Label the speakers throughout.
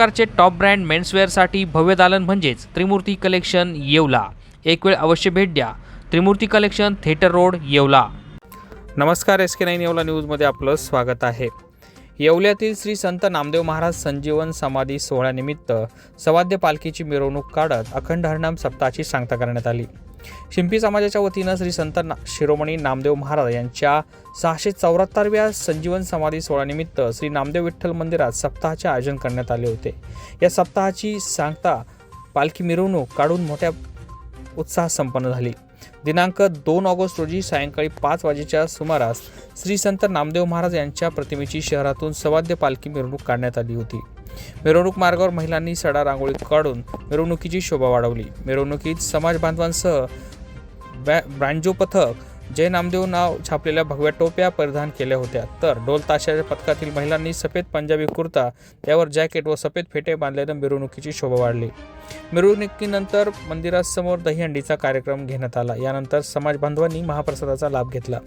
Speaker 1: प्रकारचे top brand मेन्सवेअरसाठी भव्य दालन म्हणजेच त्रिमूर्ती कलेक्शन येवला. एक वेळ अवश्य भेट द्या. Trimurti collection theatre road Yeola. नमस्कार एस के नाईन येवला न्यूजमध्ये आपलं स्वागत आहे. येवल्यातील श्री संत नामदेव महाराज संजीवन समाधी सोहळ्यानिमित्त सवाद्य पालखीची मिरवणूक काढत अखंड हरनाम सप्ताहाची सांगता करण्यात आली. शिंपी समाजाच्या वतीनं श्री संत ना शिरोमणी नामदेव महाराज यांच्या सहाशे चौऱ्याहत्तरव्या संजीवन समाधी सोहळ्यानिमित्त श्री नामदेव विठ्ठल मंदिरात सप्ताहाचे आयोजन करण्यात आले होते. या सप्ताहाची सांगता पालखी मिरवणूक काढून मोठ्या उत्साह संपन्न झाली. दिनांक दोन ऑगस्ट रोजी सायंकाळी पाच वाजेच्या सुमारास श्री संत नामदेव महाराज यांच्या प्रतिमेची शहरातून सवाद्य पालखी मिरवणूक काढण्यात आली होती. मिरवणूक मार्गावर महिलांनी सडा रांगोळी काढून मिरवणुकीची शोभा वाढवली. मिरवणुकीत समाज बांधवांसह बॅ ब्रँजो पथक जय नामदेव नाव छापलेल्या भगव्या टोप्या परिधान केल्या होत्या. तर ढोल ताशाच्या पथकातील महिलांनी सफेद पंजाबी कुर्ता त्यावर जॅकेट व सफेद फेटे बांधल्यानं मिरवणुकीची शोभा वाढली. मिरवणुकीनंतर मंदिरासमोर दहीहंडीचा कार्यक्रम घेण्यात आला. यानंतर समाज बांधवांनी महाप्रसादाचा लाभ घेतला.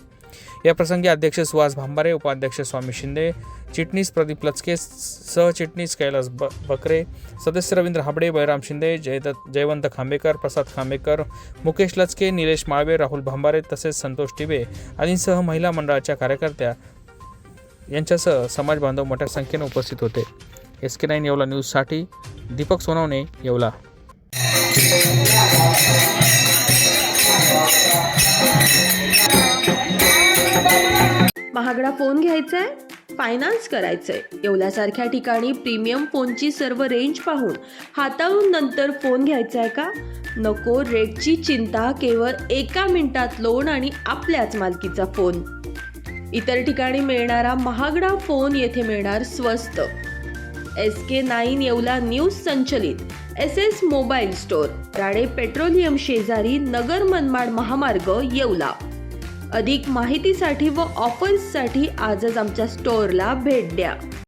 Speaker 1: या प्रसंगी अध्यक्ष सुहास भांबारे उपाध्यक्ष स्वामी शिंदे चिटणीस प्रदीप लचके सहचिटणीस कैलास ब बकरे सदस्य रवींद्र हाबडे बळराम शिंदे जयदत्त जयवंत खांबेकर प्रसाद खांबेकर मुकेश लचके निलेश माळवे राहुल भांबारे तसेच संतोष टिबे आदींसह महिला मंडळाच्या कार्यकर्त्या यांच्यासह समाज बांधव मोठ्या संख्येने उपस्थित होते. एस के नाईन येवला न्यूजसाठी दीपक सोनवणे येवला.
Speaker 2: महागडा फोन घ्यायचाय? फायनान्स करायचंय. येवल्यासारख्या ठिकाणी प्रीमियम फोनची सर्व रेंज पाहून हाताळून नंतर फोन घ्यायचाय का? नको रेटची चिंता केवळ एका मिनिटात लोन आणि आपल्याच मालकीचा फोन इतर ठिकाणी मिळणारा महागडा फोन येथे मिळणार स्वस्त. S K nine Yeola news संचलित. S S mobile store Rane petroleum शेजारी नगर मनमाड महामार्ग येवला. अधिक माहितीसाठी व ऑफर्ससाठी आजच आमच्या स्टोअरला भेट द्या.